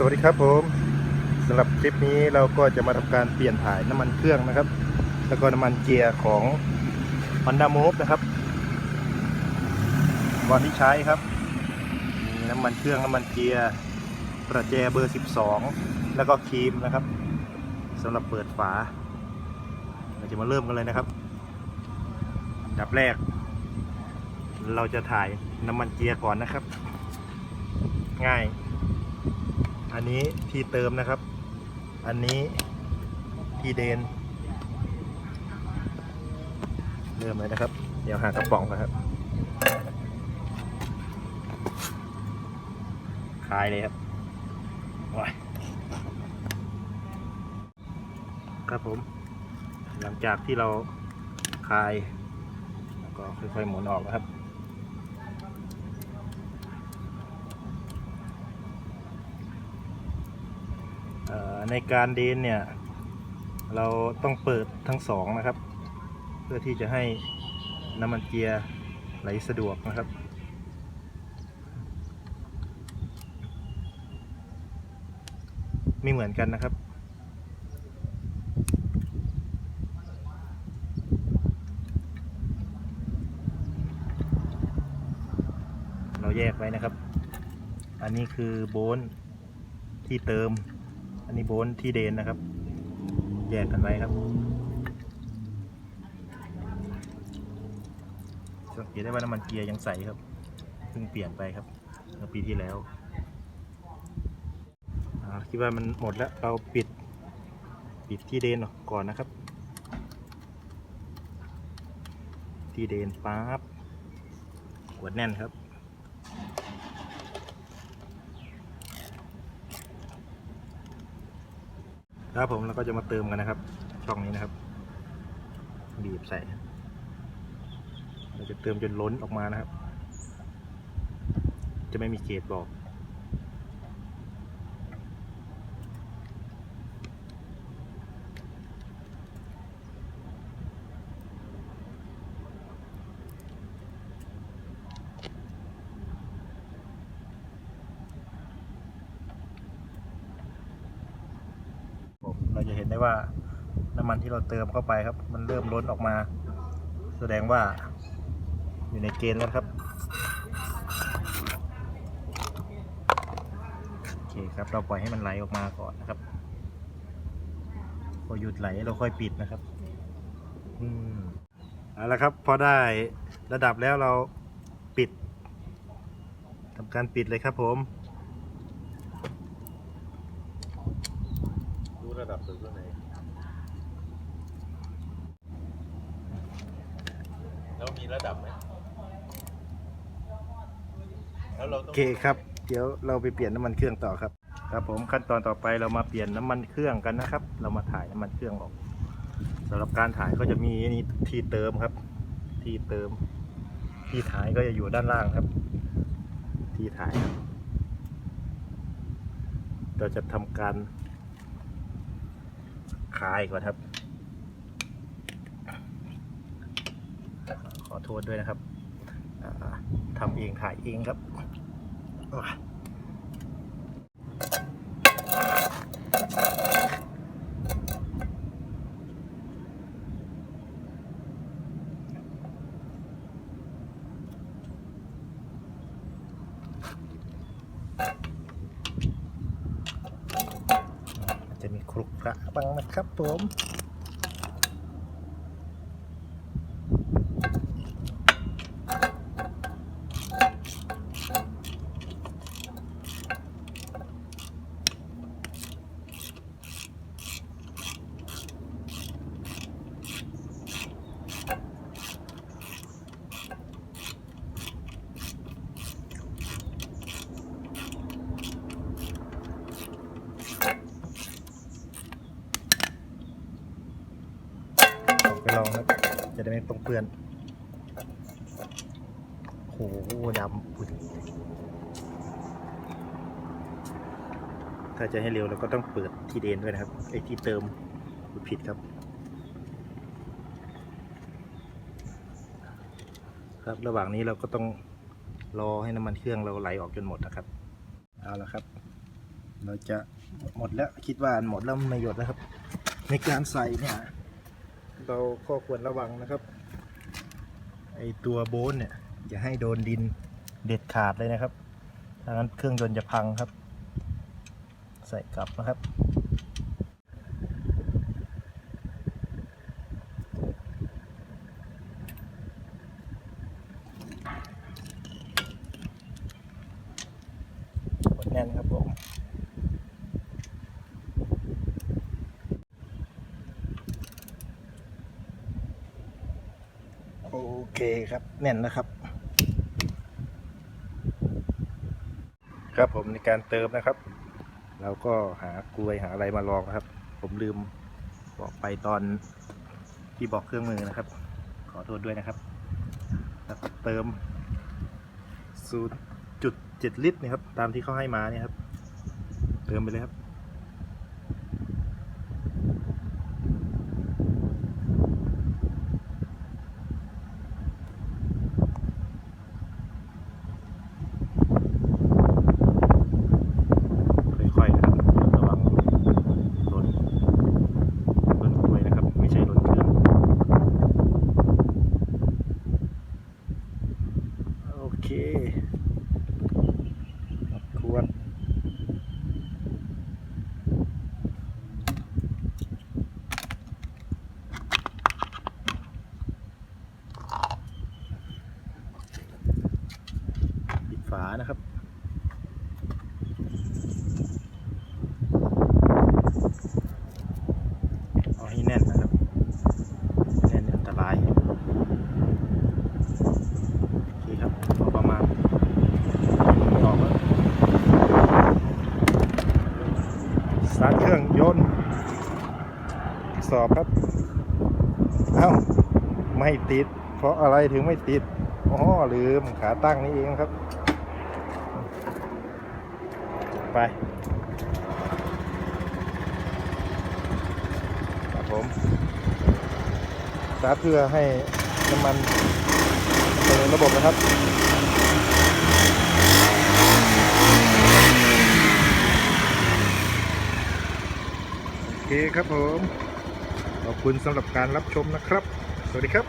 สวัสดีครับผมสำหรับคลิปนี้เราก็จะมาทำการเปลี่ยนถ่ายน้ำมันเครื่องนะครับ แล้วก็น้ำมันเกียร์ของ Honda Move นะครับวันที่ใช้ครับมีน้ำมันเครื่องน้ำมันเกียร์ประแจเบอร์ 12 แล้วก็ครีมนะครับสำหรับเปิดฝา เราจะมาเริ่มกันเลยนะครับดับแรก เราจะถ่ายน้ำมันเกียร์ก่อนนะครับ ง่าย อันนี้ที่เติมนะครับ อันนี้ที่เดน เริ่มเลยนะครับ เดี๋ยวหากระป๋องก่อนครับ คลายเลยครับว้ายครับผม หลังจากที่เราคลาย แล้วก็ค่อยๆหมุนออกนะครับ เอ่อ ในการเดนเนี่ย เราต้องเปิดทั้งสองนะครับ เพื่อที่จะให้น้ำมันเกียร์ไหลสะดวกนะครับไม่เหมือนกันนะครับ เราแยกไว้นะครับ อันนี้คือโบนที่เติม อันนี้โบนที่เดนนะครับ แยกกันไว้ครับสังเกตได้ว่าน้ำมันเกียร์ยังใสครับเพิ่งเปลี่ยนไปครับเมื่อปีที่แล้วคิดว่ามันหมดแล้วเราปิดปิดที่เดนก่อนนะครับ ที่เดนปั๊บกดแน่นครับ ครับผมเราก็จะมาเติมกันนะครับ ช่องนี้นะครับ บีบใส่เราจะเติมจนล้นออกมานะครับ จะไม่มีเกจบอก ผม เราจะเห็นได้ว่าน้ำมันที่เราเติมเข้าไปครับ มันเริ่มล้นออกมา แสดงว่าอยู่ในเกณฑ์แล้วครับโอเคครับเราปล่อยให้มันไหลออกมาก่อนนะครับพอหยุดไหลเราค่อยปิดนะครับอืมเอาละครับ พอได้ระดับแล้วเราปิดทำการปิดเลยครับผม รู้ระดับตึกตรงไหนแล้วมี ระดับไหมแล้วเราต้โอองเคครับ เดี๋ยวเราไปเปลี่ยนน้ำมันเครื่องต่อครับ ครับผมขั้นตอนต่อไปเรามาเปลี่ยนน้ำมันเครื่องกันนะครับ เรามาถ่ายน้ำมันเครื่องออกสำหรับการถ่ายก็จะมีนี่ที่เติมครับ ที่เติม ที่ถ่ายก็จะอยู่ด้านล่างครับ ที่ถ่ายครับเราจะทำการคลายก่อนครับ ขอโทษด้วยนะครับทำเองถ่ายเองครับจะมีครุกพระบ้างนะครับผม ไปลองครับ จะได้ไม่ต้องเปื้อนโหดำปุดถ้าจะให้เร็วเราก็ต้องเปิดที่เดนด้วยนะครับไอ้ที่เติมผิดครับ ครับระหว่างนี้เราก็ต้องรอให้น้ำมันเครื่องเราไหลออกจนหมดนะครับเอาละครับ เราจะหมดแล้วคิดว่าหมดแล้วไม่หยดแล้วครับ ในการใส่เนี่ย เราข้อควรระวังนะครับ ไอตัวโบนเนี่ยอย่าให้โดนดินเด็ดขาดเลยนะครับถ้างั้นเครื่องยนต์จะพังครับ ใส่กลับนะครับ กดแน่นครับผม โอ เคครับแน่นนะครับ ครับผมในการเติมนะครับ เราก็หากลวยหาอะไรมาลองนะครับ ผมลืมบอกไปตอนที่บอกเครื่องมือนะครับ ขอโทษด้วยนะครับแล้วก็เติม0.7ลิตรนะครับ ตามที่เขาให้มาเนี่ยครับ เติมไปเลยครับ ค่อยๆนะครับ ระวังหล่นหล่นกล้วยนะครับ ไม่ใช่หล่นเครื่อง โอเคควรปิดฝานะครับเอาให้แน่นนะครับแน่นอันตรายโอเคครับพอประมาณต่อมาสตาร์ทเครื่องยนต์สอบครับเอ้าไม่ติด เพราะอะไรถึงไม่ติดอ๋อลืมขาตั้งนี่เองครับ ไปครับผมสาเพื่อให้น้ำมันเปิดระบบนะครับโอเคครับผม ขอบคุณสำหรับการรับชมนะครับ สวัสดีครับ